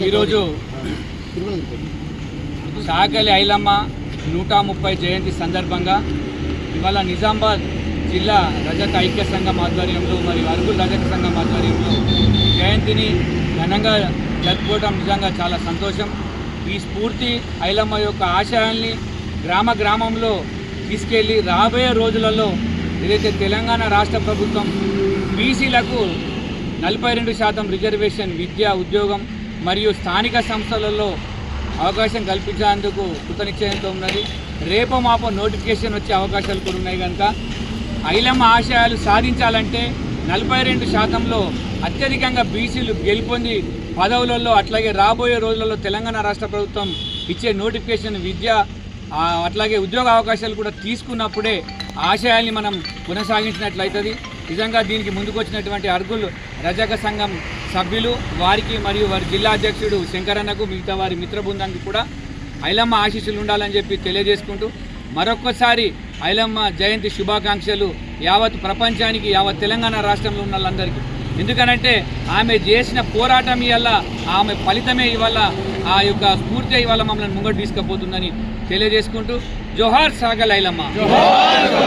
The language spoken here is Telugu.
ఈరోజు సాగలి ఐలమ్మ నూట ముప్పై జయంతి సందర్భంగా ఇవాళ నిజామాబాద్ జిల్లా రజక ఐక్య సంఘం ఆధ్వర్యంలో మరియు అరుగుల రజక సంఘం ఆధ్వర్యంలో జయంతిని ఘనంగా జరుపుకోవడం నిజంగా చాలా సంతోషం. ఈ స్ఫూర్తి ఐలమ్మ యొక్క ఆశయాల్ని గ్రామ గ్రామంలో తీసుకెళ్ళి రాబోయే రోజులలో ఏదైతే తెలంగాణ రాష్ట్ర ప్రభుత్వం బీసీలకు నలభై రెండు శాతం రిజర్వేషన్ విద్య ఉద్యోగం మరియు స్థానిక సంస్థలలో అవకాశం కల్పించేందుకు కృతనిశ్చయంతో ఉన్నది. రేపు మాపో నోటిఫికేషన్ వచ్చే అవకాశాలు కూడా ఉన్నాయి కనుక ఐలమ్మ ఆశయాలు సాధించాలంటే నలభై రెండు శాతంలో అత్యధికంగా బీసీలు గెలుపొంది పదవులలో అట్లాగే రాబోయే రోజులలో తెలంగాణ రాష్ట్ర ప్రభుత్వం ఇచ్చే నోటిఫికేషన్ విద్య అట్లాగే ఉద్యోగ అవకాశాలు కూడా తీసుకున్నప్పుడే ఆశయాల్ని మనం కొనసాగించినట్లయితుంది. నిజంగా దీనికి ముందుకు వచ్చినటువంటి అర్గుల్ రజక సంఘం సభ్యులు వారికి మరియు వారి జిల్లా అధ్యక్షుడు శంకరన్నకు మిగతా వారి మిత్ర బృందానికి కూడా ఐలమ్మ ఆశీస్సులు ఉండాలని చెప్పి తెలియజేసుకుంటూ మరొక్కసారి ఐలమ్మ జయంతి శుభాకాంక్షలు యావత్ ప్రపంచానికి యావత్ తెలంగాణ రాష్ట్రంలో ఉన్న వాళ్ళందరికీ. ఎందుకనంటే ఆమె చేసిన పోరాటం ఇవల్ల ఆమె ఫలితమే ఇవల్ల ఆ యొక్క స్ఫూర్తి ఇవాళ మమ్మల్ని ముంగడు తీసుకుపోతుందని తెలియజేసుకుంటూ జోహార్ సాగల్ ఐలమ్మ.